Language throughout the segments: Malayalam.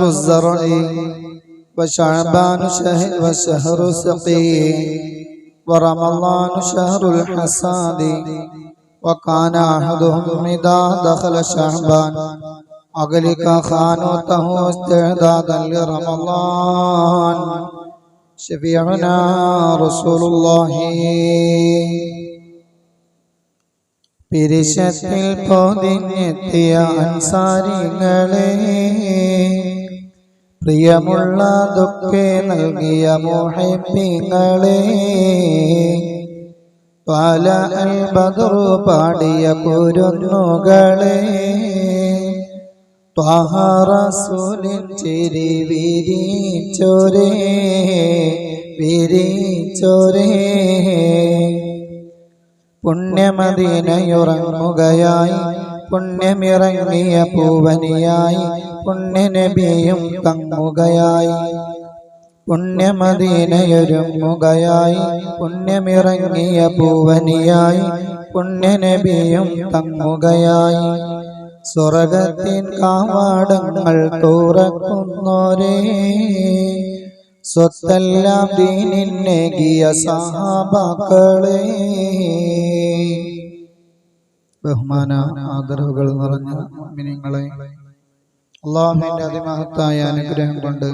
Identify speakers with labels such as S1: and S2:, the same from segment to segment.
S1: الزرع وشعبان شهر وشهر سقي ورمضان شهر الحساد وكان أحدهم إذا دخل شعبان أغلق خانوته استعدادا لرمضان شفيعنا رسول الله പിരിശത്തിൽ പൊതിഞ്ഞെത്തിയ അൻസാരികളെ പ്രിയമുള്ളതൊക്കെ നൽകിയ മോഹിപ്പിങ്ങളെ പല അൽ ബദറു പാടിയ കുരുന്നുകളെ ത്വാഹാറസൂലിൻ ചിരി വിരിച്ചോരേ വിരിച്ചോരേ. പുണ്യമദീനയുറങ്ങുകയായി പുണ്യമിറങ്ങിയ പൂവനിയായി പുണ്യനബിയും തങ്ങുകയായി പുണ്യമദീനയൊരുങ്ങുകയായി പുണ്യമിറങ്ങിയ പൂവനിയായി പുണ്യനബിയും തങ്ങുകയായി സ്വർഗത്തിൻ കാവാടങ്ങൾ തുറക്കുന്നോരേ സ്വത്തെല്ലാം ദീനിന്നേകിയ സഹാബാക്കളെ. ബഹുമാന ആദരവുകൾ നിറഞ്ഞ മിനിങ്ങളെ അള്ളാഹുവിന്റെ അതിമഹത്തായ അനുഗ്രഹം കൊണ്ട്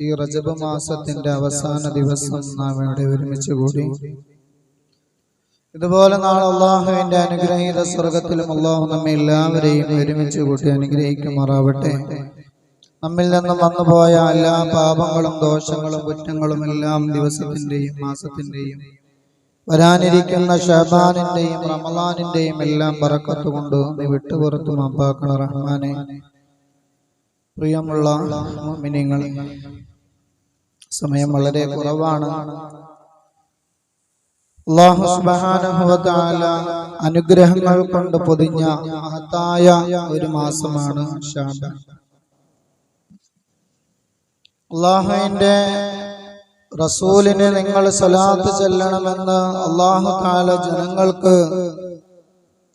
S1: ഈ റജബ് മാസത്തിന്റെ അവസാന ദിവസം നാം ഇവിടെ ഒരുമിച്ച് കൂടി. ഇതുപോലെ നാളെ അള്ളാഹുവിന്റെ അനുഗ്രഹീത സ്വർഗത്തിലും അള്ളാഹു നമ്മെ എല്ലാവരെയും ഒരുമിച്ച് കൂട്ടി അനുഗ്രഹിക്കുമാറാവട്ടെ. നമ്മിൽ നിന്നും വന്നുപോയ എല്ലാ പാപങ്ങളും ദോഷങ്ങളും കുറ്റങ്ങളും എല്ലാം ദിവസത്തിന്റെയും മാസത്തിന്റെയും വരാനിരിക്കുന്ന ഷബാനിന്റെയും റമലാനിന്റെയും എല്ലാം പറക്കത്തുകൊണ്ട് നീ വിട്ടുപുറത്തു മാപ്പാക്കണ റഹ്മാനെ. പ്രിയമുള്ള മിനിങ്ങൾ സമയം വളരെ കുറവാണ്. അനുഗ്രഹങ്ങൾ കൊണ്ട് പൊതിഞ്ഞ മഹത്തായ ഒരു മാസമാണ് അള്ളാഹുവിന്റെ റസൂലിന് നിങ്ങൾ സലാത്ത് ചെല്ലണമെന്ന് അള്ളാഹു താല ജനങ്ങൾക്ക്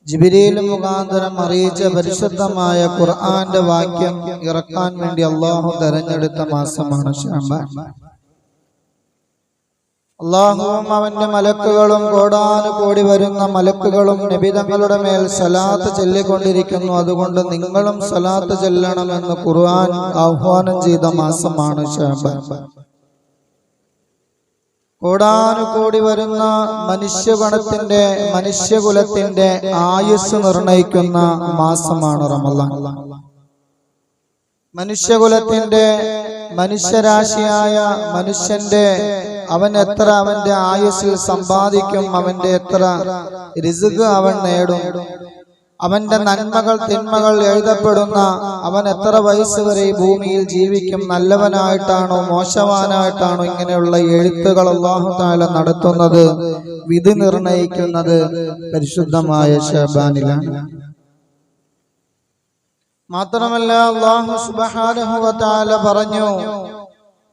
S1: ജിബിരിയിൽ മുഖാന്തരം അറിയിച്ച പരിശുദ്ധമായ ഖുർആന്റെ വാക്യം ഇറക്കാൻ വേണ്ടി അള്ളാഹു തെരഞ്ഞെടുത്ത മാസമാണ് അള്ളാഹുവും അവന്റെ മലക്കുകളും കോടാനുകോടി വരുന്ന മലക്കുകളും നിബിതങ്ങളുടെ മേൽ സലാത്ത് ചൊല്ലിക്കൊണ്ടിരിക്കുന്നു. അതുകൊണ്ട് നിങ്ങളും സലാത്ത് ചെല്ലണമെന്ന് ഖുർആൻ ആഹ്വാനം ചെയ്ത മാസമാണ് ഷാബാൻ. കോടാനുകോടി വരുന്ന മനുഷ്യഗണത്തിന്റെ മനുഷ്യകുലത്തിന്റെ ആയുസ് നിർണയിക്കുന്ന മാസമാണ് റമലാൻ മനുഷ്യകുലത്തിന്റെ മനുഷ്യരാശിയായ മനുഷ്യന്റെ അവൻ എത്ര അവന്റെ ആയുസ്സിൽ സമ്പാദിക്കും അവന്റെ എത്ര രിസുക് അവൻ നേടും. അവന്റെ നന്മകൾ തിന്മകൾ എഴുതപ്പെടുന്ന അവൻ എത്ര വയസ്സ് വരെ ഈ ഭൂമിയിൽ ജീവിക്കും? നല്ലവനായിട്ടാണോ മോശവാനായിട്ടാണോ ഇങ്ങനെയുള്ള എഴുത്തുകൾ അള്ളാഹു താല നടത്തുന്നത്? വിധി നിർണയിക്കുന്നത് പരിശുദ്ധമായ ഷബാനിലാണ് മാത്രമല്ല അള്ളാഹു തആല പറഞ്ഞു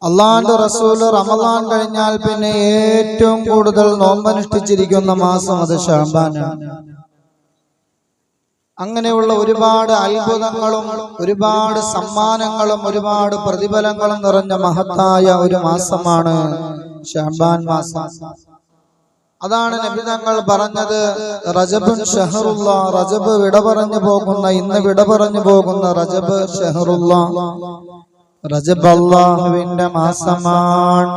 S1: അള്ളാന്റെ റസൂൽ റമദാൻ കഴിഞ്ഞാൽ പിന്നെ ഏറ്റവും കൂടുതൽ നോമ്പനുഷ്ഠിച്ചിരിക്കുന്ന മാസം അത് ഷാബാനാണ് അങ്ങനെയുള്ള ഒരുപാട് അത്ഭുതങ്ങളും ഒരുപാട് സമ്മാനങ്ങളും ഒരുപാട് പ്രതിഫലങ്ങളും നിറഞ്ഞ മഹത്തായ ഒരു മാസമാണ് ഷാബാൻ മാസം. അതാണ് നബി തങ്ങൾ പറഞ്ഞത് റജബുൻ ഷെഹറുള്ള റജബ് വിട പറഞ്ഞു പോകുന്ന ഇന്ന് വിട പറഞ്ഞു പോകുന്ന റജബ് ഷെഹറുള്ള റജബ് അള്ളാഹുവിന്റെ മാസമാണ്.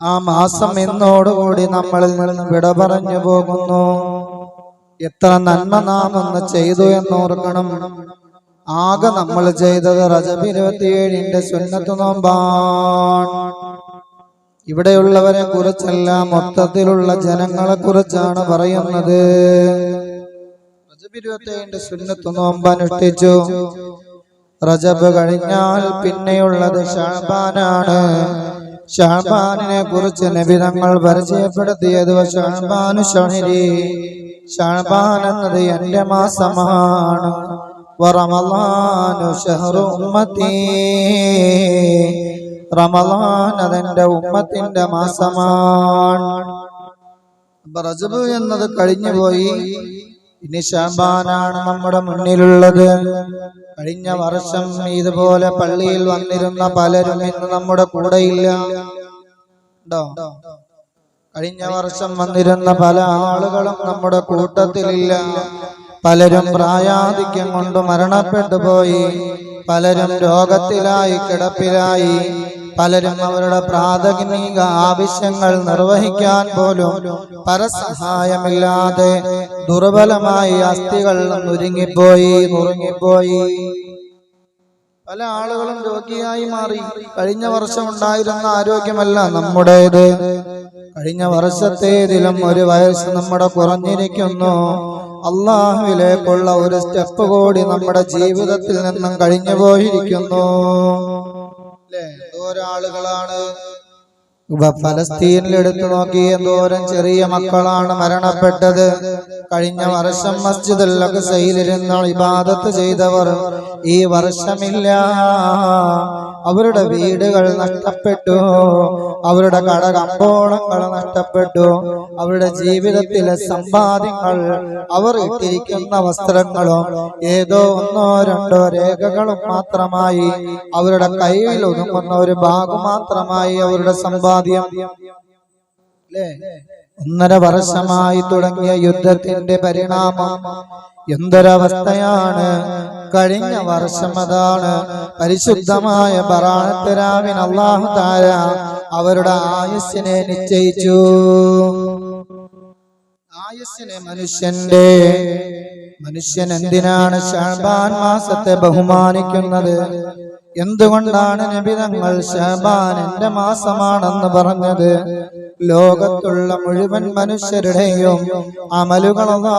S1: ആ മാസം എന്നോടുകൂടി നമ്മളിൽ നിന്ന് വിട പറഞ്ഞു പോകുന്നു. എത്ര നന്മ നാം ഒന്ന് ചെയ്തു എന്നോർക്കണം. ആകെ നമ്മൾ ചെയ്തത് റജബ് ഇരുപത്തിയേഴിന്റെ സുന്നത്ത് നോമ്പാണ്. ഇവിടെയുള്ളവരെ കുറിച്ചല്ല മൊത്തത്തിലുള്ള ജനങ്ങളെ കുറിച്ചാണ് പറയുന്നത്. റജബ് സുന്നത്ത് നോമ്പ് അനുഷ്ഠിച്ചു. റജബ് കഴിഞ്ഞാൽ പിന്നെയുള്ളത് ഷാബാനാണ്. ഷാബാനിനെ കുറിച്ച് നബിതങ്ങൾ പരിചയപ്പെടുത്തിയത് ഷാബാനു ഷഹരി. ഷാബാൻ എന്നത് എന്റെ മാസമാണ്. വറമലാനു ഷഹറു ഉമ്മത്തി. ഉമ്മത്തിന്റെ മാസമാണ്. റജബ് എന്നത് കഴിഞ്ഞു പോയി. ഇനി ഷാബാനാണ് നമ്മുടെ മുന്നിലുള്ളത്. കഴിഞ്ഞ വർഷം ഇതുപോലെ പള്ളിയിൽ വന്നിരുന്ന പലരും ഇന്ന് നമ്മുടെ കൂടെയില്ല. ഉണ്ടോ? കഴിഞ്ഞ വർഷം വന്നിരുന്ന പല ആളുകളും നമ്മുടെ കൂട്ടത്തിലില്ല. പലരും പ്രായാധിക്യം കൊണ്ട് മരണപ്പെട്ടു പോയി. പലരും രോഗത്തിലായി കിടപ്പിലായി. പലരും അവരുടെ പ്രാഥമിക ആവശ്യങ്ങൾ നിർവഹിക്കാൻ പോലും പരസഹായമില്ലാതെ ദുർബലമായി അസ്ഥികൾ നുരുങ്ങിപ്പോയി നുറുങ്ങിപ്പോയി പല ആളുകളും രോഗിയായി മാറി. കഴിഞ്ഞ വർഷം ഉണ്ടായിരുന്ന ആരോഗ്യമല്ല നമ്മുടേത്. കഴിഞ്ഞ വർഷത്തേതിലും ഒരു വയസ്സ് നമ്മുടെ കുറഞ്ഞിരിക്കുന്നു. അള്ളാഹുവിലേക്കുള്ള ഒരു സ്റ്റെപ്പ് കൂടി നമ്മുടെ ജീവിതത്തിൽ നിന്നും കഴിഞ്ഞു പോയിരിക്കുന്നു. ആളുകളാണ് ഫലസ്തീനിൽ എടുത്തു നോക്കി എന്തോരം ചെറിയ മക്കളാണ് മരണപ്പെട്ടത്. കഴിഞ്ഞ വർഷം മസ്ജിദുൽ അഖ്സയിലിരുന്ന് ഇബാദത്ത് ചെയ്തവർ ഈ വർഷമില്ല. അവരുടെ വീടുകൾ നഷ്ടപ്പെട്ടു. അവരുടെ കടകമ്പോളങ്ങൾ നഷ്ടപ്പെട്ടു. അവരുടെ ജീവിതത്തിലെ സമ്പാദ്യങ്ങൾ അവർ ഇട്ടിരിക്കുന്ന വസ്ത്രങ്ങളും ഏതോ ഒന്നോ രണ്ടോ രേഖകളും മാത്രമായി അവരുടെ കയ്യിൽ ഒതുങ്ങുന്ന ഒരു ഭാഗം മാത്രമായി അവരുടെ സമ്പാദ്യം. ഒന്നര വർഷമായി തുടങ്ങിയ യുദ്ധത്തിന്റെ പരിണാമം എന്തൊരവസ്ഥയാണ്? കഴിഞ്ഞ വർഷം അതാണ് പരിശുദ്ധമായ പറാണത്തരാവിൻ അള്ളാഹു താര അവരുടെ ആയുസ്സിനെ നിശ്ചയിച്ചു. ആയുസ്സിനെ മനുഷ്യന്റെ മനുഷ്യൻ എന്തിനാണ് ഷാബാൻ മാസത്തെ ബഹുമാനിക്കുന്നത്? എന്തുകൊണ്ടാണ് നബിതങ്ങൾ ഷാബാൻ എന്റെ മാസമാണെന്ന് പറഞ്ഞത്? ലോകത്തുള്ള മുഴുവൻ മനുഷ്യരുടെയും അമലുകളതാ.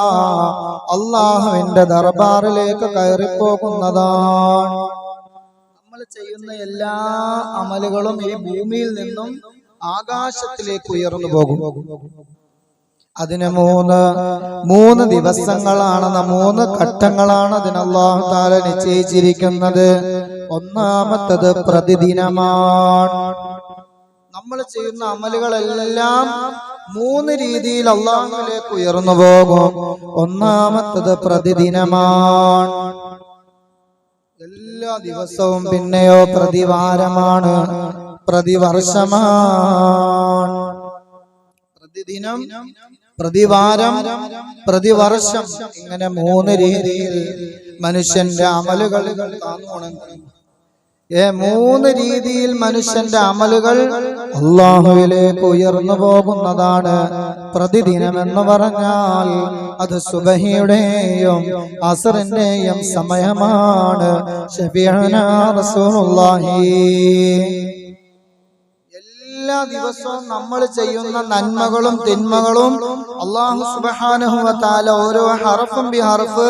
S1: അള്ളാഹുവിന്റെ ദർബാറിലേക്ക് കയറിപ്പോകുന്നതാണ് നമ്മൾ ചെയ്യുന്ന എല്ലാ അമലുകളും ഈ ഭൂമിയിൽ നിന്നും ആകാശത്തിലേക്ക് ഉയർന്നു പോകും. അതിന് മൂന്ന് മൂന്ന് ദിവസങ്ങളാണ് മൂന്ന് ഘട്ടങ്ങളാണ് അതിന് താല നിശ്ചയിച്ചിരിക്കുന്നത്. ഒന്നാമത്തത് പ്രതിദിനമാണ്. നമ്മൾ ചെയ്യുന്ന അമലുകളെല്ലാം മൂന്ന് രീതിയിൽ അള്ളാഹുലേക്ക് ഉയർന്നു പോകും. ഒന്നാമത്തത് പ്രതിദിനമാണ്. എല്ലാ ദിവസവും പിന്നെയോ പ്രതിവാരമാണ്. പ്രതിവർഷമാണ്. പ്രതിദിനം പ്രതിവാരം പ്രതിവർഷം ഇങ്ങനെ മൂന്ന് രീതിയിൽ മനുഷ്യന്റെ അമലുകൾ ഏ മൂന്ന് രീതിയിൽ മനുഷ്യന്റെ അമലുകൾ അള്ളാഹുവിലേക്ക് ഉയർന്നു പോകുന്നതാണ്. പ്രതിദിനം എന്ന് പറഞ്ഞാൽ അത് സുബഹിയുടെയും അസറിന്റെയും സമയമാണ്. എല്ലാ ദിവസവും നമ്മൾ ചെയ്യുന്ന നന്മകളും തിന്മകളും അള്ളാഹു സുബ്ഹാനഹു വ ഓരോ ഹറഫും ബി ഹറഫ്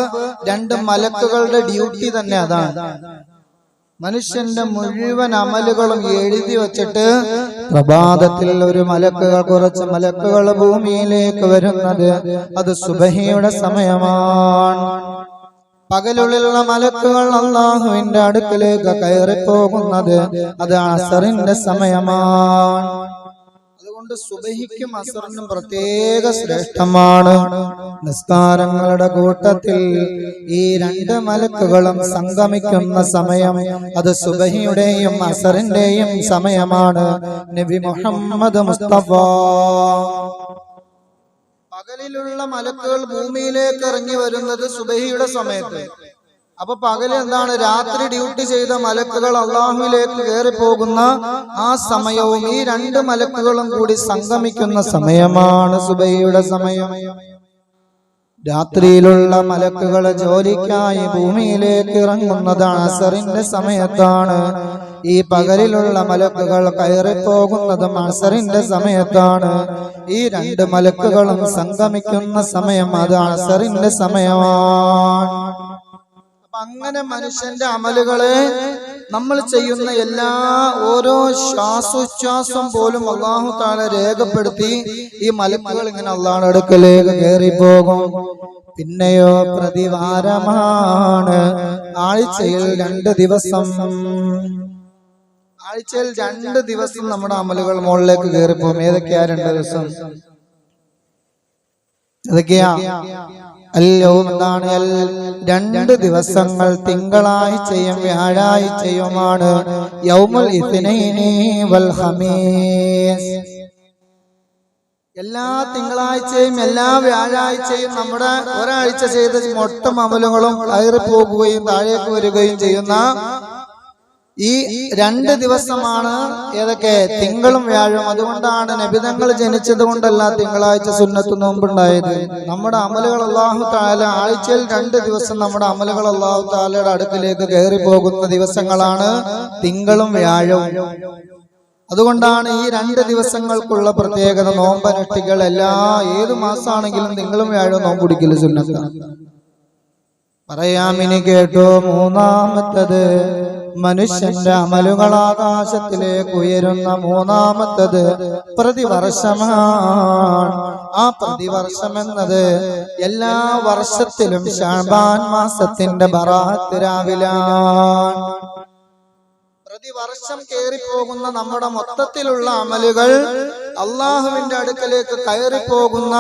S1: രണ്ട് മലക്കുകളുടെ ഡ്യൂട്ടി തന്നെ അതാണ്. മനുഷ്യന്റെ മുഴുവൻ അമലുകളും എഴുതി വച്ചിട്ട് പ്രഭാതത്തിൽ ഒരു മലക്കുകൾ കുറച്ച് മലക്കുകൾ ഭൂമിയിലേക്ക് വരുന്നത് അത് സുബഹിയുടെ സമയമാണ്. പകലുള്ളിലുള്ള മലക്കുകൾ അള്ളാഹുവിന്റെ അടുക്കലേക്ക് കയറിപ്പോകുന്നത് അത് അസറിന്റെ സമയമാണ്. അതുകൊണ്ട് സുബഹിക്കും അസറിനും പ്രത്യേക ശ്രേഷ്ഠമാണ്. നിസ്കാരങ്ങളുടെ കൂട്ടത്തിൽ ഈ രണ്ട് മലക്കുകളും സംഗമിക്കുന്ന സമയം അത് സുബഹിയുടെയും അസറിന്റെയും സമയമാണ്. നബി മുഹമ്മദ് മുസ്തഫ. പകലിലുള്ള മലക്കുകൾ ഭൂമിയിലേക്ക് ഇറങ്ങി വരുന്നത് സുബഹിയുടെ സമയത്ത്. അപ്പൊ പകൽ എന്താണ്? രാത്രി ഡ്യൂട്ടി ചെയ്ത മലക്കുകൾ അള്ളാഹുവിലേക്ക് കയറി പോകുന്ന ആ സമയവും ഈ രണ്ട് മലക്കുകളും കൂടി സംഗമിക്കുന്ന സമയമാണ് സുബൈയുടെ സമയം. രാത്രിയിലുള്ള മലക്കുകൾ ജോലിക്കായി ഭൂമിയിലേക്ക് ഇറങ്ങുന്നതാണ് അസറിന്റെ സമയത്താണ്. ഈ പകലിലുള്ള മലക്കുകൾ കയറിപ്പോകുന്നതും അസറിന്റെ സമയത്താണ്. ഈ രണ്ട് മലക്കുകളും സംഗമിക്കുന്ന സമയം അത് അസറിന്റെ സമയമാണ്. അപ്പൊ അങ്ങനെ മനുഷ്യന്റെ അമലുകളെ നമ്മൾ ചെയ്യുന്ന എല്ലാ ഓരോ ശ്വാസോച്ഛ്വാസം പോലും അള്ളാഹു താഴെ രേഖപ്പെടുത്തി ഈ മലക്കുകൾ ഇങ്ങനെ അള്ളാഹുടെ അടുക്കലേക്ക് പോകും പിന്നെയോ പ്രതിവാരമാണ്. ആഴ്ചയിൽ രണ്ട് ദിവസം. ആഴ്ചയിൽ രണ്ട് ദിവസം നമ്മുടെ അമലുകൾ മുകളിലേക്ക് കയറിപ്പോകും. ഏതൊക്കെയാ രണ്ട് ദിവസം? ഏതൊക്കെയാ? അല്ലവും എന്താണ് രണ്ട് ദിവസങ്ങൾ തിങ്കളാഴ്ചയും വ്യാഴാഴ്ചയുമാണ്. യൗമുൽ ഇസ്നൈനി വൽ എല്ലാ തിങ്കളാഴ്ചയും എല്ലാ വ്യാഴാഴ്ചയും നമ്മുടെ ഒരാഴ്ച ചെയ്ത മൊട്ടം അമലുകളും കയറി പോകുകയും താഴേക്ക് വരികയും ചെയ്യുന്ന ഈ രണ്ട് ദിവസമാണ് ഏതൊക്കെ? തിങ്കളും വ്യാഴവും. അതുകൊണ്ടാണ് നബിതങ്ങൾ ജനിച്ചത് കൊണ്ടല്ല തിങ്കളാഴ്ച സുന്നത്ത് നോമ്പുണ്ടായത്. നമ്മുടെ അമലുകൾ അള്ളാഹു താല ആഴ്ചയിൽ രണ്ട് ദിവസം നമ്മുടെ അമലുകൾ അള്ളാഹു താലയുടെ അടുക്കിലേക്ക് കയറി പോകുന്ന ദിവസങ്ങളാണ് തിങ്കളും വ്യാഴവും. അതുകൊണ്ടാണ് ഈ രണ്ട് ദിവസങ്ങൾക്കുള്ള പ്രത്യേകത നോമ്പനുഷ്ഠികൾ എല്ലാ ഏത് മാസമാണെങ്കിലും തിങ്കളും വ്യാഴവും നോമ്പ് സുന്നത്താണ്. പറയാമിനി കേട്ടോ മൂന്നാമത്തത്. മനുഷ്യന്റെ അമലുകൾ ആകാശത്തിലേക്ക് ഉയരുന്ന മൂന്നാമത്തത് പ്രതിവർഷമാണ്. ആ പ്രതിവർഷം എന്നത് എല്ലാ വർഷത്തിലും ഷാബാൻ മാസത്തിന്റെ ബറാത്ത് പ്രതിവർഷം കയറിപ്പോകുന്ന നമ്മുടെ മൊത്തത്തിലുള്ള അമലുകൾ അള്ളാഹുവിന്റെ അടുക്കലേക്ക് കയറിപ്പോകുന്ന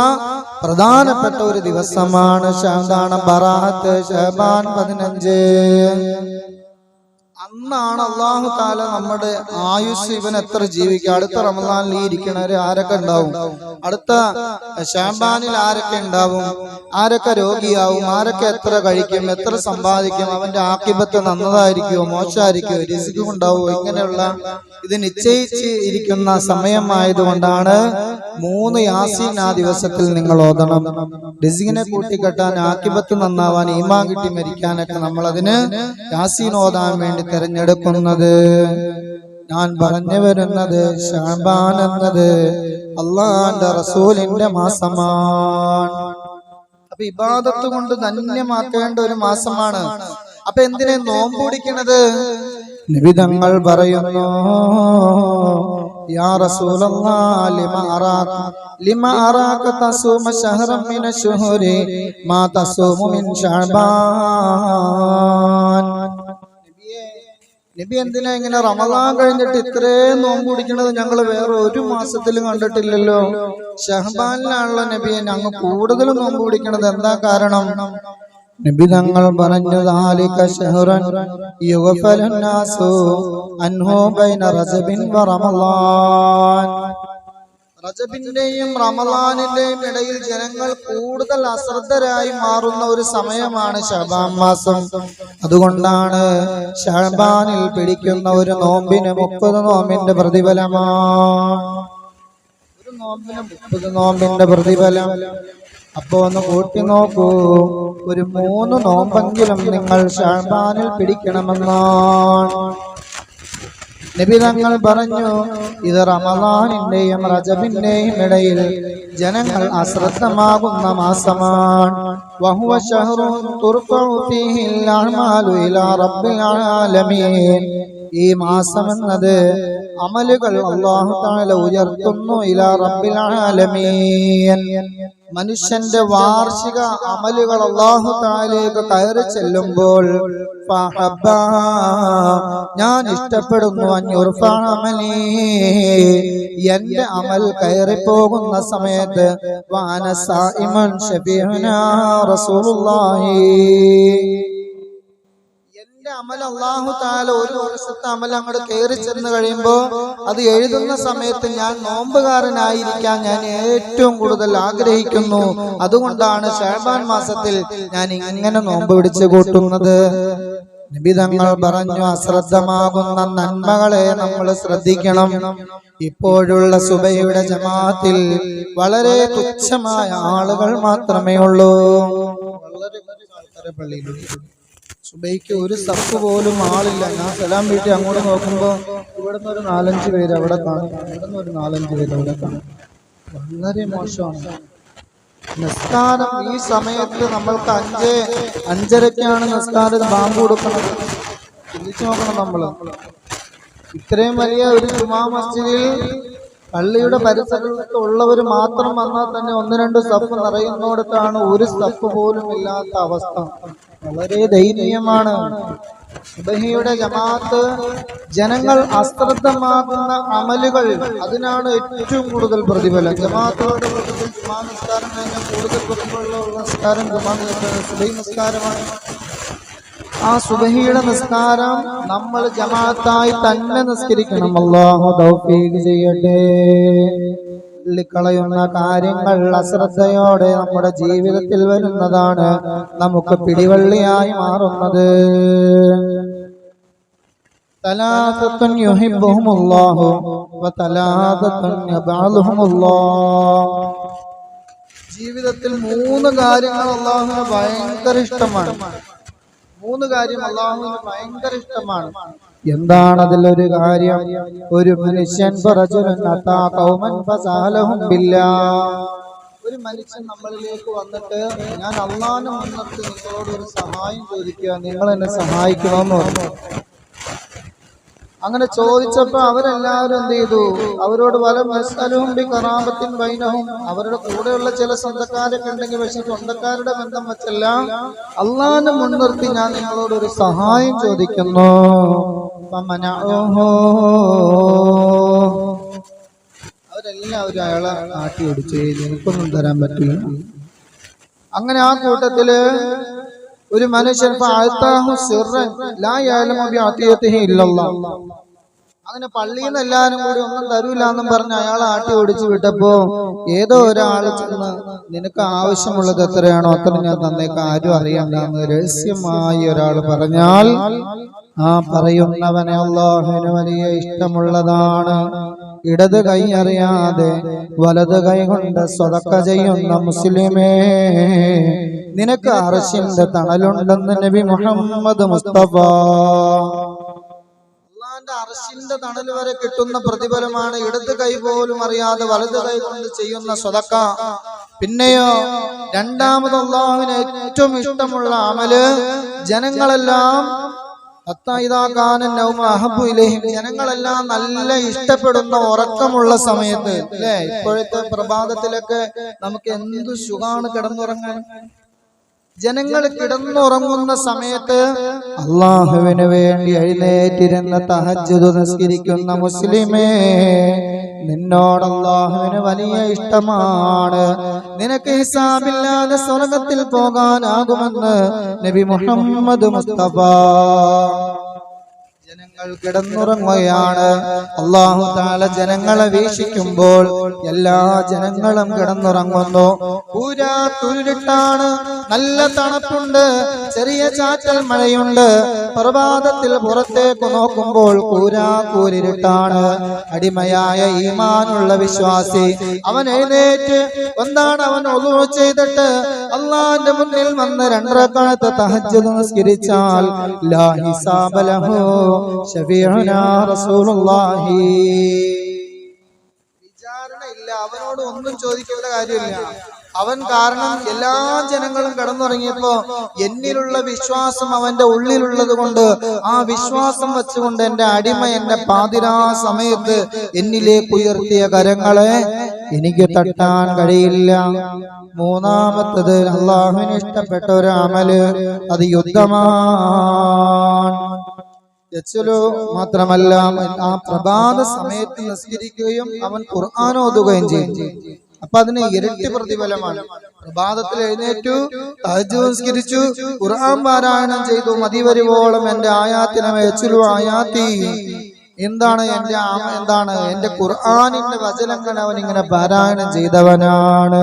S1: പ്രധാനപ്പെട്ട ഒരു ദിവസമാണ് ഷാന്താണ് ബറാത്ത് ഷഹബാൻ പതിനഞ്ച്. അന്നാണ് അള്ളാഹു താല നമ്മുടെ ആയുസ് ഇവൻ എത്ര ജീവിക്കുക? അടുത്ത റമദാനിൽ ഇരിക്കണവര് ആരൊക്കെ ഉണ്ടാവും? അടുത്ത ഷാബാനിൽ ആരൊക്കെ ഉണ്ടാവും? ആരൊക്കെ രോഗിയാവും? ആരൊക്കെ എത്ര കഴിക്കും? എത്ര സമ്പാദിക്കും? അവന്റെ ആക്കിപത്ത് നന്നതായിരിക്കുമോ മോശമായിരിക്കുമോ രസിക്കും ഉണ്ടാവുമോ ഇങ്ങനെയുള്ള ഇത് നിശ്ചയിച്ച് ഇരിക്കുന്ന സമയമായതുകൊണ്ടാണ് മൂന്ന് യാസീൻ ആ ദിവസത്തിൽ നിങ്ങൾ ഓതണം. രിസികിനെ കൂട്ടിക്കെട്ടാൻ ആക്കിപത്ത് നന്നാവാൻ ഈമാ കിട്ടി മരിക്കാനൊക്കെ നമ്മൾ അതിന് യാസീൻ ഓതാൻ വേണ്ടി തിരഞ്ഞെടുക്കുന്നത്. ഞാൻ പറഞ്ഞു വരുന്നത് ഷാബാൻ എന്നത് അള്ളാന്റെ റസൂലിന്റെ മാസമാണ്. അപ്പൊ ഇബാദത്ത് കൊണ്ട് ധന്യമാക്കേണ്ട ഒരു മാസമാണ്. അപ്പൊ എന്തിനെ നോമ്പ് പിടിക്കണത്? നിബിതങ്ങൾ പറയുന്നു ശഅബാൻ നബിയേ, നബി എന്തിനാ ഇങ്ങനെ റമദാൻ കഴിഞ്ഞിട്ട് ഇത്രയും നോമ്പ് കുടിക്കണത് ഞങ്ങൾ വേറെ ഒരു മാസത്തിലും കണ്ടിട്ടില്ലല്ലോ. ഷഹബാനിലാണല്ലോ നബി ഞങ്ങൾ കൂടുതലും നോമ്പ് കുടിക്കണത്. എന്താ കാരണം? നബി തങ്ങൾ പറഞ്ഞു ഷഹറൻ ബൈന വറമളാൻ റജബിന്റെയും റമദാനിന്റെയും ഇടയിൽ ജനങ്ങൾ കൂടുതൽ അശ്രദ്ധരായി മാറുന്ന ഒരു സമയമാണ് ശബാൻ മാസം. അതുകൊണ്ടാണ് ഷബാനിൽ പിടിക്കുന്ന ഒരു നോമ്പിന് മുപ്പത് നോമ്പിന്റെ പ്രതിഫലമാണ്. ഒരു നോമ്പിന് മുപ്പത് നോമ്പിന്റെ പ്രതിഫലം. അപ്പോ ഒന്ന് കൂട്ടി നോക്കൂ. ഒരു മൂന്ന് നോമ്പെങ്കിലും നിങ്ങൾ ഷാബാനിൽ പിടിക്കണമെന്നാണ്. നബി തങ്ങൾ പറഞ്ഞു ഇത് റമദാനിന്റെയും റജബിന്റെയും ഇടയിൽ ജനങ്ങൾ അശ്രദ്ധമാകുന്ന മാസമാണ്. വഹുവ ഈ മാസം എന്നത് അമലുകൾ അള്ളാഹു തആല ഉയർത്തുന്നു ഇലാ റബ്ബിൽ ആലമീൻ. മനുഷ്യന്റെ വാർഷിക അമലുകൾ അള്ളാഹു താലേക്ക് കയറി ചെല്ലുമ്പോൾ ഞാൻ ഇഷ്ടപ്പെടുന്നു അഞ്ഞുർഫാമലി എന്റെ അമൽ കയറി പോകുന്ന സമയത്ത് വാന സായിമൻ ഷഫീഉനാ റസൂലുള്ളാഹി. അമൽ അള്ളാഹു താല ഒരു വർഷത്തെ അമൽ അങ്ങോട്ട് കയറി ചെന്ന് കഴിയുമ്പോ അത് എഴുതുന്ന സമയത്ത് ഞാൻ നോമ്പുകാരനായിരിക്കാൻ ഞാൻ ഏറ്റവും കൂടുതൽ ആഗ്രഹിക്കുന്നു. അതുകൊണ്ടാണ് ഷാബാൻ മാസത്തിൽ ഞാൻ ഇങ്ങനെ നോമ്പ് പിടിച്ചു കൂട്ടുന്നത്. നിബിതങ്ങൾ പറഞ്ഞു അശ്രദ്ധമാകുന്ന നന്മകളെ നമ്മൾ ശ്രദ്ധിക്കണം. ഇപ്പോഴുള്ള സുബയുടെ ജമാത്തിൽ വളരെ തുച്ഛമായ ആളുകൾ മാത്രമേ ഉള്ളൂ. വളരെ പള്ളിയിലുള്ളൂ സുബൈക്ക് ഒരു സപ്പ് പോലും ആളില്ല. ഞാൻ സലാം വീട്ടിൽ അങ്ങോട്ട് നോക്കുമ്പോ ഇവിടുന്ന് ഒരു നാലഞ്ച് പേര് അവിടെ കാണും. ഇവിടുന്ന് ഒരു നാലഞ്ച് പേര് അവിടെ കാണും. വളരെ മോശമാണ്. നിസ്കാരം ഈ സമയത്ത് നമ്മൾക്ക് അഞ്ച് അഞ്ചരക്കാണ് നിസ്കാരം ബാങ്ക് കൊടുക്കുന്നത്. ചിന്തിച്ചു നോക്കണം നമ്മൾ. ഇത്രയും വലിയ ഒരു ജുമാ മസ്ജിദിൽ പള്ളിയുടെ പരിസരത്ത് ഉള്ളവർ മാത്രം വന്നാൽ തന്നെ ഒന്ന് രണ്ട് സഫ് നിറയുന്നിടത്താണ് ഒരു സഫ് പോലും ഇല്ലാത്ത അവസ്ഥ. വളരെ ദയനീയമാണ്. സുബഹിയുടെ ജമാഅത്ത് ജനങ്ങൾ അശ്രദ്ധമാകുന്ന അമലുകൾ അതിനാണ് ഏറ്റവും കൂടുതൽ പ്രതിഫലം. ജമാഅത്തോട് കൂടുതൽ ജുമാ നിസ്കാരം തന്നെ കൂടുതൽ പ്രതിഫലമുള്ള നിസ്കാരം ജുമാ നിസ്കാരം നിസ്കാരമാണ്. ആ സുബഹിയുടെ നിസ്കാരം നമ്മൾ ജമാഅത്തായി തന്നെ നിസ്കരിക്കണം. അല്ലാഹു തൗഫീഖ് ചെയ്യട്ടെ. കളയുന്ന കാര്യങ്ങൾ അശ്രദ്ധയോടെ നമ്മുടെ ജീവിതത്തിൽ വരുന്നതാണ് നമുക്ക് പിടിവള്ളിയായി മാറുന്നത്. ജീവിതത്തിൽ മൂന്ന് കാര്യങ്ങൾ അള്ളാഹുവിന് ഭയങ്കര ഇഷ്ടമാണ്. മൂന്ന് കാര്യം അള്ളാഹുവിന് ഭയങ്കര ഇഷ്ടമാണ്. എന്താണ് അതിലൊരു കാര്യം? ഒരു മനുഷ്യൻ ഒരു മനുഷ്യൻ നമ്മളിലേക്ക് വന്നിട്ട് ഞാൻ അള്ളാഹിനെ വന്നിട്ട് നിങ്ങളോട് ഒരു സഹായം ചോദിക്കുക. നിങ്ങൾ എന്നെ സഹായിക്കണമെന്ന് പറഞ്ഞു അങ്ങനെ ചോദിച്ചപ്പോ അവരെല്ലാവരും എന്ത് ചെയ്തു? അവരോട് പല മത്സരവും ബി കറാമത്തിൻ ബൈനഹും. അവരുടെ കൂടെയുള്ള ചില സ്വന്തക്കാരൊക്കെ ഉണ്ടെങ്കിൽ പക്ഷെ സ്വന്തക്കാരുടെ ബന്ധം വെച്ചല്ല. അള്ളാഹിനെ മുൻനിർത്തി ഞാൻ നിങ്ങളോട് ഒരു സഹായം ചോദിക്കുന്നു. അവരെല്ലാവരും അയാളെ ആട്ടി ഓടിച്ച് നിനക്കൊന്നും തരാൻ പറ്റില്ല. അങ്ങനെ ആ കൂട്ടത്തിൽ ഒരു മനുഷ്യൻ അങ്ങനെ പള്ളിയിൽ നിന്ന് എല്ലാരും കൂടി ഒന്നും തരൂല എന്നും പറഞ്ഞ് അയാൾ ആട്ടി ഓടിച്ചു വിട്ടപ്പോ ഏതോ ഒരാൾ ചെന്ന് നിനക്ക് ആവശ്യമുള്ളത് എത്രയാണോ അത്ര ഞാൻ തന്നേക്ക്. ആരും അറിയണ്ടെന്ന് രഹസ്യമായി ഒരാൾ പറഞ്ഞാൽ ആ പറയുന്നവനെ അള്ളാഹുവിന് വലിയ ഇഷ്ടമുള്ളതാണ്. ഇടത് കൈ അറിയാതെ വലത് കൈ കൊണ്ട് സ്വതക്ക ചെയ്യുന്ന മുസ്ലിമേ നിനക്ക് അറശിന്റെ തണലുണ്ടെന്ന് നബി മുഹമ്മദ് മുസ്തഫ. അറശിന്റെ തണൽ വരെ കിട്ടുന്ന പ്രതിഫലമാണ് ഇടത് കൈ പോലും അറിയാതെ വലത് കൈ കൊണ്ട് ചെയ്യുന്ന സ്വതക്ക. പിന്നെയോ രണ്ടാമത് അള്ളാഹുവിന് ഏറ്റവും ഇഷ്ടമുള്ള അമൽ ജനങ്ങളെല്ലാം ജനങ്ങളെല്ലാം നല്ല ഇഷ്ടപ്പെടുന്ന ഉറക്കമുള്ള സമയത്ത് അല്ലേ? ഇപ്പോഴത്തെ പ്രഭാതത്തിലൊക്കെ നമുക്ക് എന്ത് സുഖാണ് കിടന്നുറങ്ങാൻ? ജനങ്ങൾ കിടന്നുറങ്ങുന്ന സമയത്ത് അള്ളാഹുവിന് വേണ്ടി എഴുന്നേറ്റിരുന്ന തഹജ്ജുദ് നിസ്കരിക്കുന്ന മുസ്ലിമേ നിന്നോട് അള്ളാഹുവിന് വലിയ ഇഷ്ടമാണ്. നിനക്ക് ഹിസാബില്ലാതെ സ്വർഗത്തിൽ പോകാനാകുമെന്ന് നബി മുഹമ്മദ് മുസ്തഫ. കിടന്നുറങ്ങുകയാണ്. അള്ളാഹു താല ജനങ്ങളെ വീക്ഷിക്കുമ്പോൾ എല്ലാ ജനങ്ങളും കിടന്നുറങ്ങുന്നു. പൂരാ തുരുട്ടാണ്. നല്ല തണുപ്പുണ്ട്. ചെറിയ ചാറ്റൽ മഴയുണ്ട്. പ്രഭാതത്തിൽ പുറത്തേക്ക് നോക്കുമ്പോൾ കൂരാ കൂരിരുട്ടാണ്. അടിമയായ ഈമാനുള്ള വിശ്വാസി. അവൻ എഴുന്നേറ്റ് എന്താണ് അവൻ ഒതുവ് ചെയ്തിട്ട് അള്ളാന്റെ മുന്നിൽ വന്ന് രണ്ടരക്കാലത്ത് തഹജ് നിസ്കരിച്ചാൽ ലഹു ശഫീഉനാ റസൂലുള്ളാഹി. വിചാരണയില്ല. അവനോട് ഒന്നും ചോദിക്കേണ്ട കാര്യമില്ല. അവൻ കാരണം എല്ലാ ജനങ്ങളും കടന്നുറങ്ങിയപ്പോ എന്നിലുള്ള വിശ്വാസം അവന്റെ ഉള്ളിലുള്ളത് കൊണ്ട് ആ വിശ്വാസം വെച്ചുകൊണ്ട് എന്റെ അടിമ എന്റെ പാതിരാ സമയത്ത് എന്നിലേക്ക് ഉയർത്തിയ കരങ്ങളെ എനിക്ക് തട്ടാൻ കഴിയില്ല. മൂന്നാമത്തത് അള്ളാഹുവിന് ഇഷ്ടപ്പെട്ട ഒരു അമൽ അത് യുദ്ധമാണ് യച്ചലു മാത്രമല്ല ആ പ്രഭാത സമയത്ത് നിസ്കരിക്കുകയും അവൻ ഖുർആൻ ഓതുകയും ചെയ്യും അപ്പൊ അതിന് ഇരട്ടി പ്രതിഫലമാണ്. പ്രഭാതത്തിൽ എഴുന്നേറ്റു തഹജ്ജുദ് നിസ്കരിച്ചു ഖുർആൻ പാരായണം ചെയ്തു മതി വരുവോളം എന്റെ ആയാത്തിനെ യച്ചുലു ആയാത്തി. എന്താണ് എന്റെ ആമ എന്താണ് എന്റെ ഖുർആാനിന്റെ വചനങ്ങൾ അവൻ ഇങ്ങനെ പാരായണം ചെയ്തവനാണ്.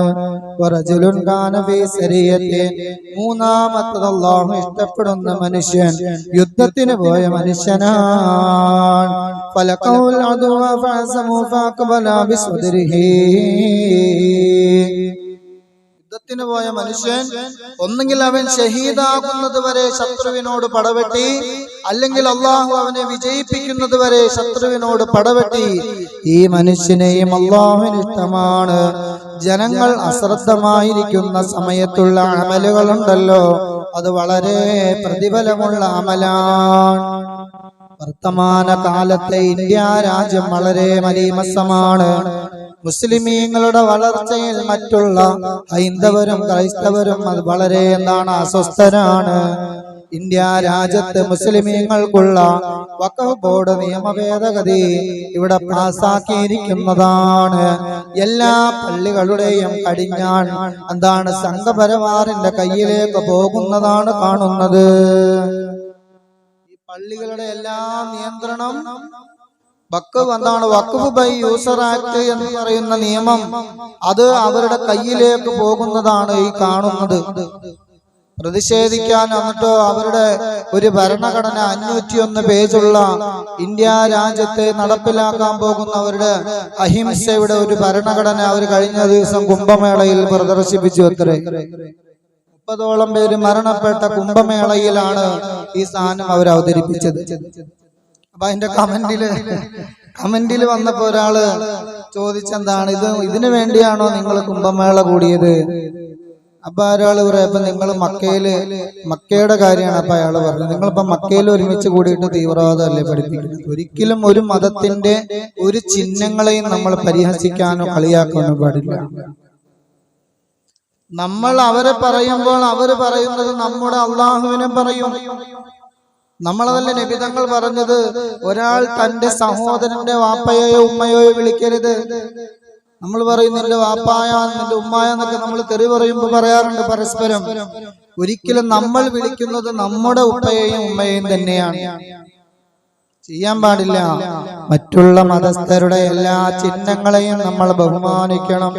S1: മൂന്നാമത്തത് അള്ളാഹു ഇഷ്ടപ്പെടുന്ന മനുഷ്യൻ യുദ്ധത്തിന് പോയ മനുഷ്യനാണ്. ഫലഖഹുൽ അദുവ ഫസമു ബിസ്വദ്രിഹി. യുദ്ധത്തിന് പോയ മനുഷ്യൻ ഒന്നെങ്കിൽ അവൻ ഷഹീദാകുന്നത് വരെ ശത്രുവിനോട് പടവെട്ടി അല്ലെങ്കിൽ അള്ളാഹു അവനെ വിജയിപ്പിക്കുന്നത് വരെ ശത്രുവിനോട് പടവെട്ടി. ഈ മനുഷ്യനെയും അള്ളാഹുവിന് ഇഷ്ടമാണ്. ജനങ്ങൾ അശ്രദ്ധമായിരിക്കുന്ന സമയത്തുള്ള അമലുകളുണ്ടല്ലോ. അത് വളരെ പ്രതിഫലമുള്ള അമലാണ്. വർത്തമാന കാലത്തെ ഇന്ത്യ രാജ്യം വളരെ മലീമസമാണ്. മുസ്ലിമീങ്ങളുടെ വളർച്ചയിൽ മറ്റുള്ള ഹൈന്ദവരും ക്രൈസ്തവരും അത് വളരെ എന്താണ് അസ്വസ്ഥരാണ്. ഇന്ത്യ രാജ്യത്ത് മുസ്ലിമീങ്ങൾക്കുള്ള വഖഫ് ബോർഡ് നിയമ ഭേദഗതി ഇവിടെ പാസാക്കിയിരിക്കുന്നതാണ്. എല്ലാ പള്ളികളുടെയും കടിഞ്ഞാൺ എന്താണ് സംഘപരവാറിന്റെ കയ്യിലേക്ക് പോകുന്നതാണ് കാണുന്നത്. പള്ളികളുടെ എല്ലാ നിയന്ത്രണം വക്കഫ് എന്താണ് വക്കവ് ബൈ യൂസർ ആക്ട് എന്ന് പറയുന്ന നിയമം അത് അവരുടെ കയ്യിലേക്ക് പോകുന്നതാണ് ഈ കാണുന്നത്. പ്രതിഷേധിക്കാൻ എന്നിട്ടോ അവരുടെ ഒരു ഭരണഘടന അഞ്ഞൂറ്റിയൊന്ന് പേജുള്ള ഇന്ത്യ രാജ്യത്തെ നടപ്പിലാക്കാൻ പോകുന്നവരുടെ അഹിംസയുടെ ഒരു ഭരണഘടന അവർ കഴിഞ്ഞ ദിവസം കുംഭമേളയിൽ പ്രദർശിപ്പിച്ചു അത്രേ. മുപ്പതോളം പേര് മരണപ്പെട്ട കുംഭമേളയിലാണ് ഈ സാധനം അവർ അവതരിപ്പിച്ചത്. അപ്പൊ അതിന്റെ കമന്റിൽ കമന്റിൽ വന്നപ്പോ ഒരാൾ ചോദിച്ചെന്താണ് ഇത് ഇതിനു വേണ്ടിയാണോ നിങ്ങൾ കുംഭമേള കൂടിയത്? അപ്പൊ ഒരാൾ പറയാം ഇപ്പൊ നിങ്ങൾ മക്കയിൽ മക്കയുടെ കാര്യമാണ് അപ്പൊ അയാൾ പറഞ്ഞത്. നിങ്ങളിപ്പോ മക്കയിൽ ഒരുമിച്ച് കൂടിയിട്ട് തീവ്രവാദമല്ലേ പഠിപ്പിക്കുന്നത്? ഒരിക്കലും ഒരു മതത്തിന്റെ ഒരു ചിഹ്നങ്ങളെയും നമ്മൾ പരിഹസിക്കാനോ കളിയാക്കാനോ പാടില്ല. നമ്മൾ അവരെ പറയുമ്പോൾ അവർ പറയുന്നത് നമ്മുടെ അള്ളാഹുവിനെ പറയും. നമ്മളതല്ല നിബിതങ്ങൾ പറഞ്ഞത്? ഒരാൾ തന്റെ സഹോദരന്റെ വാപ്പയോയോ ഉമ്മയോയോ വിളിക്കരുത്. നമ്മൾ പറയും നിന്റെ വാപ്പായ നിന്റെ ഉമ്മായ എന്നൊക്കെ നമ്മൾ തെറി പറയുമ്പോൾ പറയാറുണ്ട് പരസ്പരം. ഒരിക്കലും നമ്മൾ വിളിക്കുന്നത് നമ്മുടെ ഉപ്പയെയും ഉമ്മയെയും തന്നെയാണ്. ചെയ്യാൻ പാടില്ല. മറ്റുള്ള മതസ്ഥരുടെ എല്ലാ ചിഹ്നങ്ങളെയും നമ്മൾ ബഹുമാനിക്കണം.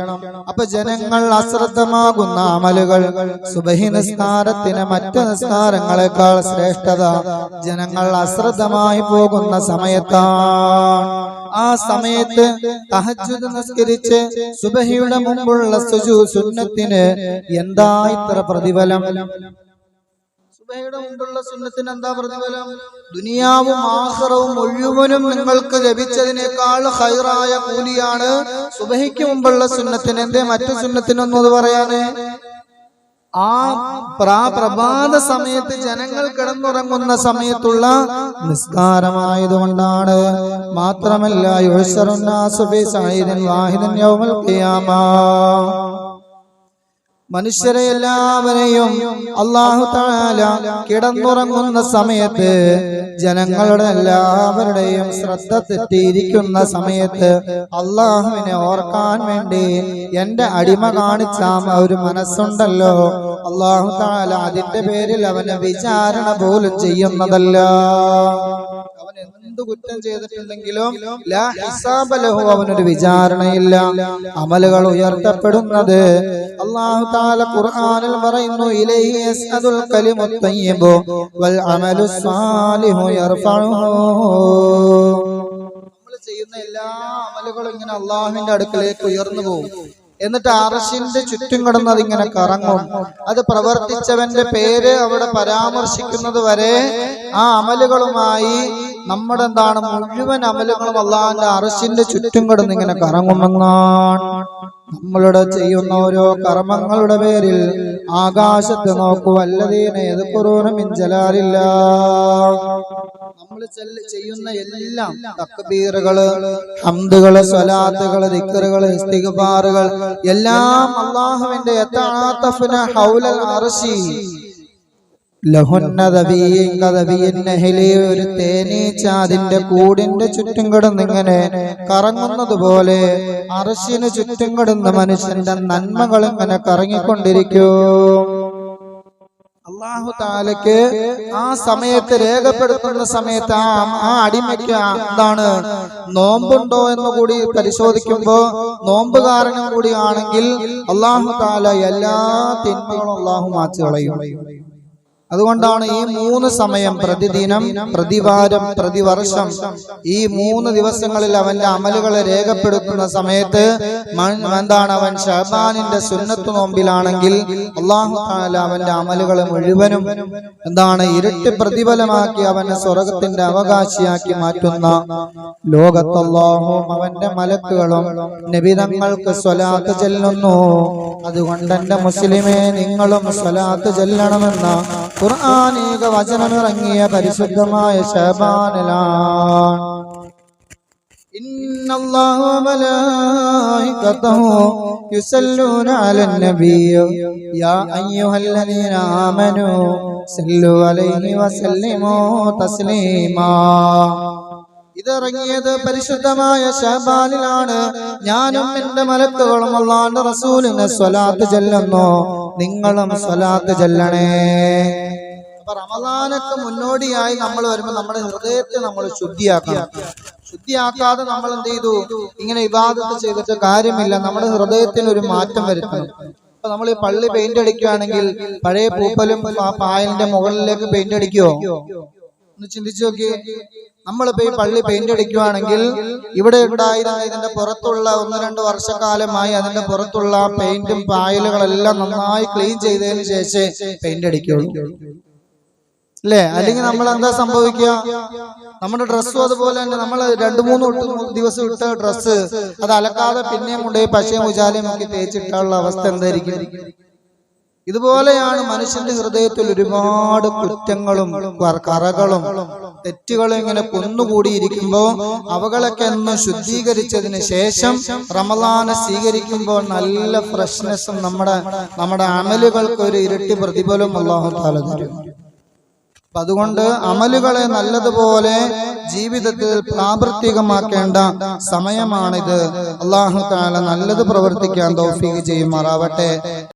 S1: അപ്പൊ ജനങ്ങൾ അശ്രദ്ധമാകുന്ന അമലുകൾ സുബഹി നിസ്കാരത്തിന് മറ്റ് നിസ്കാരങ്ങളെക്കാൾ ശ്രേഷ്ഠത ജനങ്ങൾ അശ്രദ്ധമായി പോകുന്ന സമയത്താണ്. ആ സമയത്ത് തഹജുദ് നിസ്കരിച്ച് സുബഹിയുടെ മുമ്പുള്ള സുജു സുന്നത്തിന് എന്താ ഇത്ര പ്രതിഫലം? സുബഹയുടെ മുമ്പുള്ള സുന്നത്തിന് എന്താ പ്രതിഫലം? ദുനിയാവും ആഹ്റവും മുഴുവനും നിങ്ങൾക്ക് ലഭിച്ചതിനേക്കാൾ ഹൈറായ കൂലിയാണ് സുബഹിക്ക് മുമ്പുള്ള സുന്നത്തിന്. എന്തേ മറ്റു സുന്നത്തിനൊന്നും അത് പറയാന്? ആ പ്രാ പ്രഭാത സമയത്ത് ജനങ്ങൾ കിടന്നുറങ്ങുന്ന സമയത്തുള്ള നിസ്കാരമായതുകൊണ്ടാണ്. മാത്രമല്ല യുഴ്സറുന്നാസു ഫീ സഈദിൻ വാഹിദൻ യൗമൽ ഖിയാമ. മനുഷ്യരെ എല്ലാവരെയും അള്ളാഹു താല കിടന്നുറങ്ങുന്ന സമയത്ത് ജനങ്ങളുടെ എല്ലാവരുടെയും ശ്രദ്ധ തെറ്റിയിരിക്കുന്ന സമയത്ത് അള്ളാഹുവിനെ ഓർക്കാൻ വേണ്ടി എന്റെ അടിമ കാണിച്ച ഒരു മനസ്സുണ്ടല്ലോ. അള്ളാഹു താല അതിന്റെ പേരിൽ അവനെ വിചാരണ പോലും ചെയ്യുന്നതല്ല. അവൻ എന്ത് കുറ്റം ചെയ്തിട്ടുണ്ടെങ്കിലും ലാ ഹിസാബ ലഹു അവനൊരു വിചാരണയില്ല. അമലുകൾ ഉയർത്തപ്പെടുന്നത് അള്ളാഹു താല ഖുർആനിൽ പറയുന്നു ഇലൈഹി യസ്അദുൽ കലിമു തയ്യിബു വൽ അമലു സ്വാലിഹു യർഫഉഹു നമ്മൾ ചെയ്യുന്ന എല്ലാ അമലുകളും ഇങ്ങനെ അള്ളാഹുവിന്റെ അടുക്കലേക്ക് ഉയർന്നു പോകും. എന്നിട്ട് അറശിന്റെ ചുറ്റും കിടന്ന് അതിങ്ങനെ കറങ്ങും. അത് പ്രവർത്തിച്ചവന്റെ പേര് അവിടെ പരാമർശിക്കുന്നത് വരെ ആ അമലുകളുമായി നമ്മുടെ എന്താണ് മുഴുവൻ അമലുകളും അള്ളാഹിന്റെ അറശിന്റെ ചുറ്റും കിടന്ന് ഇങ്ങനെ കറങ്ങുമെന്നാണ്. നമ്മളുടെ ചെയ്യുന്ന ഓരോ കർമ്മങ്ങളുടെ പേരിൽ ആകാശത്ത് നോക്കൂ വല്ലതീന കുറൂനും കുറൂനമിഞ്ചലാറില്ല നമ്മൾ ചെയ്യുന്ന എല്ലാം തക്ബീറുകൾ ഹംദുകൾ സ്വലാത്തുകൾ ദിക്കറുകൾ ഇസ്തിഗ്ഫാറുകൾ എല്ലാം അള്ളാഹുവിന്റെ യഥാർത്ഥഫിന ഹൗലൽ അർശി. ഒരു തേനീച്ച അതിന്റെ കൂടിന്റെ ചുറ്റും കിടന്നിങ്ങനെ കറങ്ങുന്നത് പോലെ അറശിന് ചുറ്റും കിടന്ന് മനുഷ്യന്റെ നന്മകൾ ഇങ്ങനെ കറങ്ങിക്കൊണ്ടിരിക്കും. അള്ളാഹു താലക്ക് ആ സമയത്ത് രേഖപ്പെടുത്തുന്ന സമയത്ത് ആ ആ അടിമയ്ക്ക് എന്താണ്? നോമ്പുണ്ടോ എന്ന് കൂടി പരിശോധിക്കുമ്പോ നോമ്പുകാരനും കൂടിയാണെങ്കിൽ അള്ളാഹു താല എല്ലാ തിന്മകളും അള്ളാഹു മാച്ചു കളയും അതുകൊണ്ടാണ് ഈ മൂന്ന് സമയം പ്രതിദിനം പ്രതിവാരം പ്രതിവർഷം ഈ മൂന്ന് ദിവസങ്ങളിൽ അവന്റെ അമലുകളെ രേഖപ്പെടുത്തുന്ന സമയത്ത് എന്താണ് അവൻ ഷഹബാനിന്റെ സുന്നത്ത് നോമ്പിലാണെങ്കിൽ അള്ളാഹു താല അവന്റെ അമലുകൾ മുഴുവനും എന്താണ് ഇരട്ടി പ്രതിഫലമാക്കി അവനെ സ്വർഗത്തിന്റെ അവകാശിയാക്കി മാറ്റുന്ന ലോകത്തല്ലാഹും അവന്റെ മലക്കുകളും നിബിതങ്ങൾക്ക് സ്വലാത്ത് ചെല്ലുന്നു. അതുകൊണ്ട് എന്റെ മുസ്ലിമേ നിങ്ങളും സ്വലാത്ത് ചെല്ലണമെന്ന ഖുർആാനീക വചനമിറങ്ങിയ പരിശുദ്ധമായ ഷബാനിലാണ് إن الله وملائكته يصلون على النبي يا أيها الذين آمنوا صلوا عليه وسلموا تسليما ഇതിറങ്ങിയത് പരിശുദ്ധമായ ഷഹബാനിലാണ് ഞാനും എന്റെ മലക്കുകളും അള്ളാന്റെ റസൂലിന് സ്വലാത്ത് ചെല്ലുന്നു നിങ്ങളും സ്വലാത്ത് ചെല്ലണേ. അപ്പൊ റമദാനൊക്കെ മുന്നോടിയായി നമ്മൾ വരുമ്പോൾ നമ്മുടെ ഹൃദയത്തെ നമ്മൾ ശുദ്ധിയാക്കണം. ശുദ്ധിയാക്കാതെ നമ്മൾ എന്ത് ചെയ്തു? ഇങ്ങനെ ഇബാദത്ത് ചെയ്തിട്ട് കാര്യമില്ല. നമ്മുടെ ഹൃദയത്തിന് ഒരു മാറ്റം വരുത്തണം. അപ്പൊ നമ്മൾ ഈ പള്ളി പെയിന്റ് അടിക്കുകയാണെങ്കിൽ പഴയ പൂപ്പലും പായലിന്റെ മുകളിലേക്ക് പെയിന്റ് അടിക്കുവോ? ഒന്ന് ചിന്തിച്ചു നോക്കിയേ. നമ്മളിപ്പോ ഈ പള്ളി പെയിന്റ് അടിക്കുവാണെങ്കിൽ ഇവിടെ ഉണ്ടായിരുന്ന ഇതിന്റെ പുറത്തുള്ള ഒന്ന് രണ്ട് വർഷക്കാലമായി അതിന്റെ പുറത്തുള്ള പെയിന്റും പായലുകളെല്ലാം നന്നായി ക്ലീൻ ചെയ്തതിന് ശേഷം പെയിന്റ് അടിക്കുള്ളൂ അല്ലേ? അല്ലെങ്കിൽ നമ്മൾ എന്താ സംഭവിക്കുക? നമ്മുടെ ഡ്രസ്സും അതുപോലെ തന്നെ നമ്മൾ രണ്ടു മൂന്ന് ദിവസം ഇട്ട ഡ്രസ്സ് അത് അലക്കാതെ പിന്നെയും കൊണ്ടുപോയി പശയും ഉജാലയും ഒക്കെ തേച്ചിട്ടുള്ള അവസ്ഥ എന്തായിരിക്കും? ഇതുപോലെയാണ് മനുഷ്യന്റെ ഹൃദയത്തിൽ ഒരുപാട് കുറ്റങ്ങളും കറ- കറകളും തെറ്റുകളും ഇങ്ങനെ കുന്നുകൂടിയിരിക്കുമ്പോൾ അവകളൊക്കെ ഒന്ന് ശുദ്ധീകരിച്ചതിന് ശേഷം റമദാനെ സ്വീകരിക്കുമ്പോൾ നല്ല ഫ്രഷ്നെസ്സും നമ്മുടെ നമ്മുടെ അമലുകൾക്ക് ഒരു ഇരട്ടി പ്രതിഫലം അല്ലാഹു താല തരും. അപ്പൊ അതുകൊണ്ട് അമലുകളെ നല്ലതുപോലെ ജീവിതത്തിൽ പ്രാവർത്തികമാക്കേണ്ട സമയമാണിത്. അള്ളാഹു താല നല്ലത് പ്രവർത്തിക്കാൻ തൗഫീഖ് ചെയ്യുമാറാവട്ടെ.